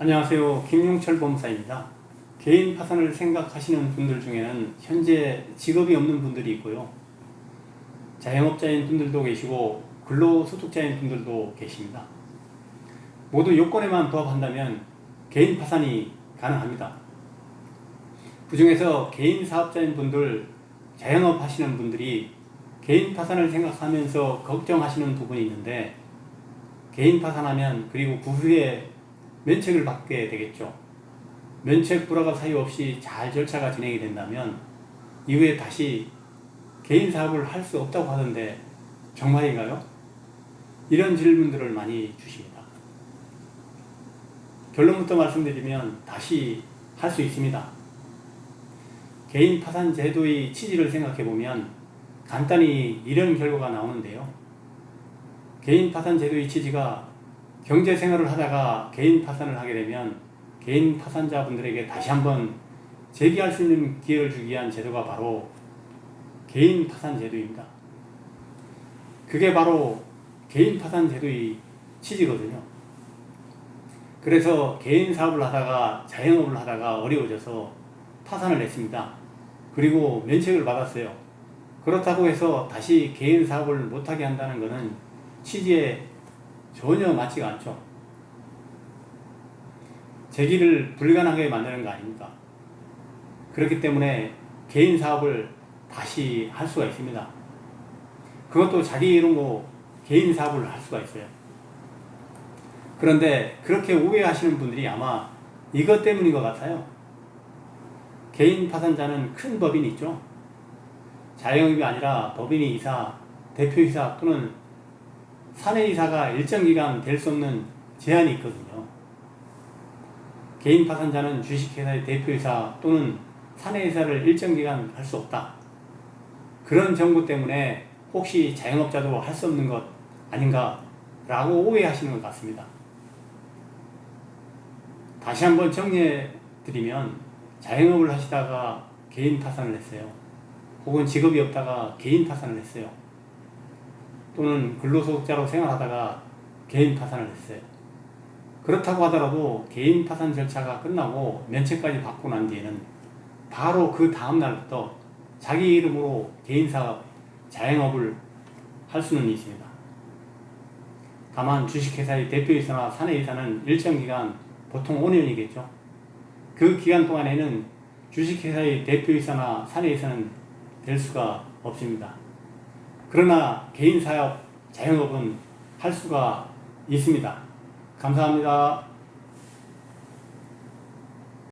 안녕하세요. 김용철 법무사입니다. 개인 파산을 생각하시는 분들 중에는 현재 직업이 없는 분들이 있고요. 자영업자인 분들도 계시고 근로소득자인 분들도 계십니다. 모두 요건에만 부합한다면 개인 파산이 가능합니다. 그 중에서 개인 사업자인 분들, 자영업 하시는 분들이 개인 파산을 생각하면서 걱정하시는 부분이 있는데 개인 파산하면 그리고 그 후에 면책을 받게 되겠죠. 면책 불허가 사유 없이 잘 절차가 진행이 된다면 이후에 다시 개인 사업을 할 수 없다고 하던데 정말인가요? 이런 질문들을 많이 주십니다. 결론부터 말씀드리면 다시 할 수 있습니다. 개인 파산 제도의 취지를 생각해 보면 간단히 이런 결과가 나오는데요. 개인 파산 제도의 취지가 경제 생활을 하다가 개인 파산을 하게 되면 개인 파산자분들에게 다시 한번 재기할 수 있는 기회를 주기 위한 제도가 바로 개인 파산 제도입니다. 그게 바로 개인 파산 제도의 취지거든요. 그래서 개인 사업을 하다가 자영업을 하다가 어려워져서 파산을 했습니다. 그리고 면책을 받았어요. 그렇다고 해서 다시 개인 사업을 못하게 한다는 것은 취지에 전혀 맞지가 않죠. 재기를 불가능하게 만드는 거 아닙니까? 그렇기 때문에 개인 사업을 다시 할 수가 있습니다. 그것도 자기 이름으로 개인 사업을 할 수가 있어요. 그런데 그렇게 오해하시는 분들이 아마 이것 때문인 것 같아요. 개인 파산자는 큰 법인이 있죠. 자영업이 아니라 법인이 이사, 대표이사 또는 사내 이사가 일정 기간 될 수 없는 제한이 있거든요. 개인 파산자는 주식회사의 대표이사 또는 사내이사를 일정 기간 할 수 없다. 그런 정보 때문에 혹시 자영업자도 할 수 없는 것 아닌가 라고 오해하시는 것 같습니다. 다시 한번 정리해 드리면 자영업을 하시다가 개인 파산을 했어요. 혹은 직업이 없다가 개인 파산을 했어요. 또는 근로소득자로 생활하다가 개인 파산을 했어요. 그렇다고 하더라도 개인 파산 절차가 끝나고 면책까지 받고 난 뒤에는 바로 그 다음 날부터 자기 이름으로 개인 사업, 자영업을 할 수는 있습니다. 다만 주식회사의 대표이사나 사내이사는 일정 기간 보통 5년이겠죠. 그 기간 동안에는 주식회사의 대표이사나 사내이사는 될 수가 없습니다. 그러나 개인 사업, 자영업은 할 수가 있습니다. 감사합니다.